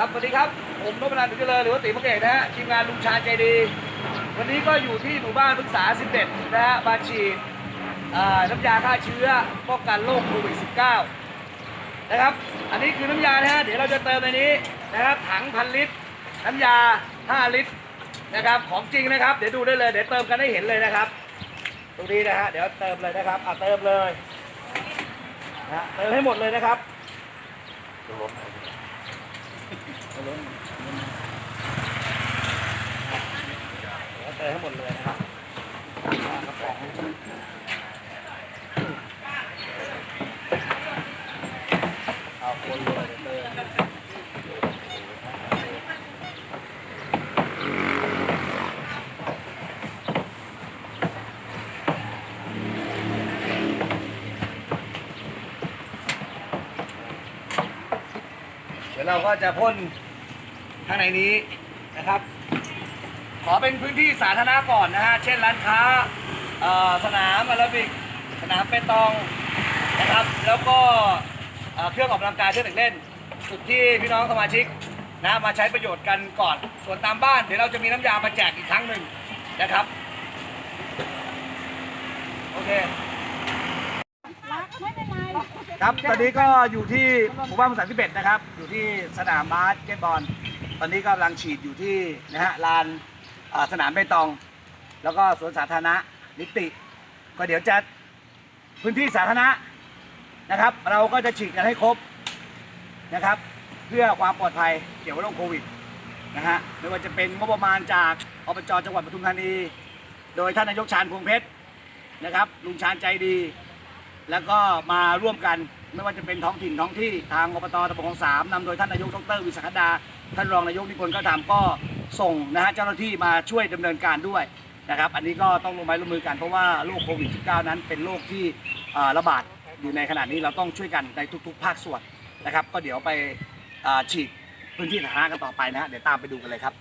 ครับสวัสดีครับ ผมนพนันท์เจริญหรือว่าตีมะเกตนะฮะทีมงานลุงชาญใจดี วันนี้ก็อยู่ที่หมู่บ้านพฤกษา 11 นะฮะมาฉีดอ่าน้ำยาฆ่าเชื้อป้องกันโรคโควิด -19 นะครับ อันนี้คือน้ำยานะฮะเดี๋ยวเราจะเติมในนี้นะครับถังพันลิตร น้ำยา 5 ลิตรนะครับของจริงนะครับ เดี๋ยวดูได้เลยเดี๋ยวเติมกันให้เห็นเลยนะครับ ตรงนี้นะฮะเดี๋ยวเติมเลยนะครับอะเติมเลยนะฮะเติมให้หมดเลยนะครับ เติมให้หมดเลยนะครับกระป๋องเอาคนเลยเติม ดี๋ยวเราก็จะพ่นข้างในนี้นะครับ ขอเป็นพื้นที่สาธารณะก่อนนะฮะ เช่นร้านค้าสนามอาราบิก สนามเปตองนะครับ แล้วก็เครื่องออกกำลังกายเครื่องเด็กเล่นจุดที่พี่น้องสมาชิกนะมาใช้ประโยชน์กันก่อน ส่วนตามบ้านเดี๋ยวเราจะมีน้ำยามาแจกอีกครั้งหนึ่งนะครับ โอเค ครับ ตอนนี้ก็อยู่ที่หมู่บ้านมุสันที่เบ็ดนะครับ อยู่ที่สนามบาสเกตบอล ตอนนี้ก็กำลังฉีดอยู่ที่นะฮะลานเอ่อสนามเบตอง แล้วก็สวนสาธารณะนิติ ก็เดี๋ยวจะพื้นที่สาธารณะนะครับ เราก็จะฉีดกันให้ครบนะครับ เพื่อความปลอดภัยเกี่ยวกับเรื่องโควิดนะฮะ ไม่ว่าจะเป็นงบประมาณจากอบจจังหวัดปทุมธานี โดยท่านนายกชาญพวงเพชรนะครับ ลุงชาญใจดี แล้วก็มาร่วมกันไม่ว่าจะเป็นท้องถิ่นท้องที่ทางอบตตะบนของสามนำโดยท่านนายกดรวิศักดา ท่านรองนายกนิพนธ์ก็ทำก็ส่งนะฮะเจ้าหน้าที่มาช่วยดำเนินการด้วยนะครับอันนี้ก็ต้องลงไม้ลงมือกันเพราะว่าโรคโควิด -19 นั้นเป็นโรคที่ระบาดอยู่ในขณะนี้เราต้องช่วยกันในทุกๆ ภาคส่วนนะครับ ก็เดี๋ยวไปฉีดพื้นที่สาธารณะกันต่อไปนะฮะเดี๋ยวตามไปดูกันเลยครับ